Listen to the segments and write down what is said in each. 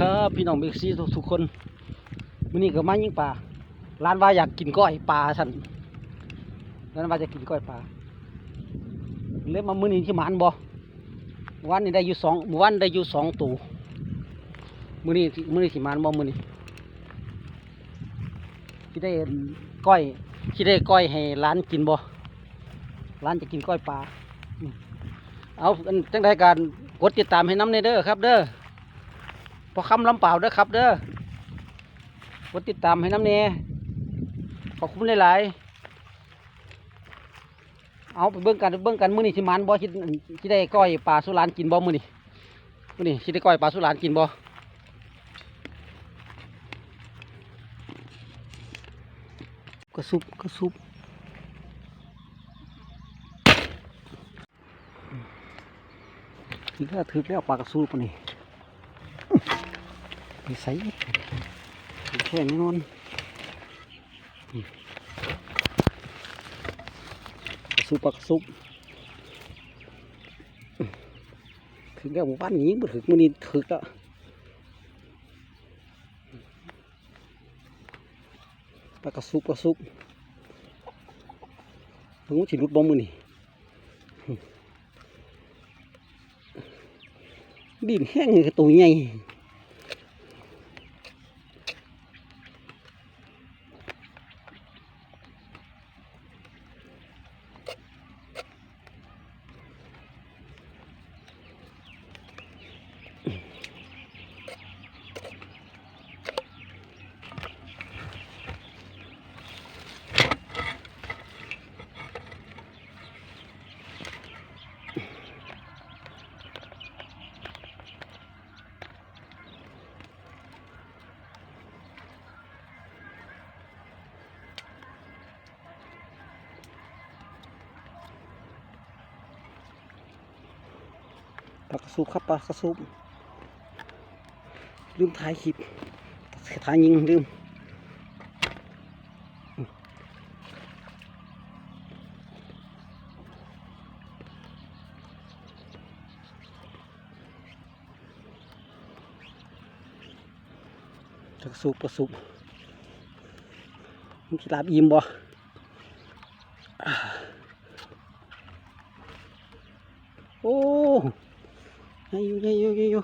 ครับพี่น้องเบกซี่ทุกคนมื้อนี้ก็มายิงปลาร้านว่าอยากกินก้อยปลาสันร้านว่าจะกินก้อยปลาเลยมามื้อนี้ที่หมานบ่วันนี้ได้อยู่สองวันได้อยู่สองตัวมื้อนี้มื้อนี้ที่หมานบ่มื้อนี้ที่ได้ก้อยที่ได้ก้อยให้ร้านกินบ่ร้านจะกินก้อยปลาเอาจังไดการกดติดตามให้น้ำในเด้อครับเด้อ พอคำลำเปล่าเด้อครับ เด้อกดติดตามให้น้ำเนขอบคุณหลายๆเอาไปเบิ่งกันเบิ่งกันมื้อนี้สิมันบ่สิสิได้ก้อยปลาสุรานกินบ่มื้อนี้มื้อนี้สิได้ก้อยปลาสุรานกินบ่กระซุบกระซุบถึงแล้วถึงแล้วปลากระซุบปะ นี่ไปใส่แค่นี้นอนอืมกระซุบปลากระซุบถึงแล้วหมู่บ้านนี้บ่ถึงมื้อนี้ถึกแล้วปลากระซุบกระซุบเพิ่งว่าสิหลุดบ่มื้อนี้ดินแห้งเลยตัวใหญ่ ปลากระซุบครับปลากระซุบลืมถ่ายคลิปถ่ายยิงลืมกระซุบกระซุบมันจะลาบอิ่มบ่โอ่ ได้อยู่ยูอยู่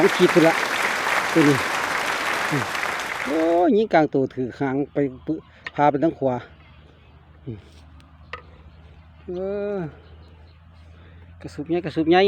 องขีดไปละตัวนี้โอ้ยิงกลางตัวถือหางไปพาไปทั้งขวาเออกระสุบใหญ่กระสุบไง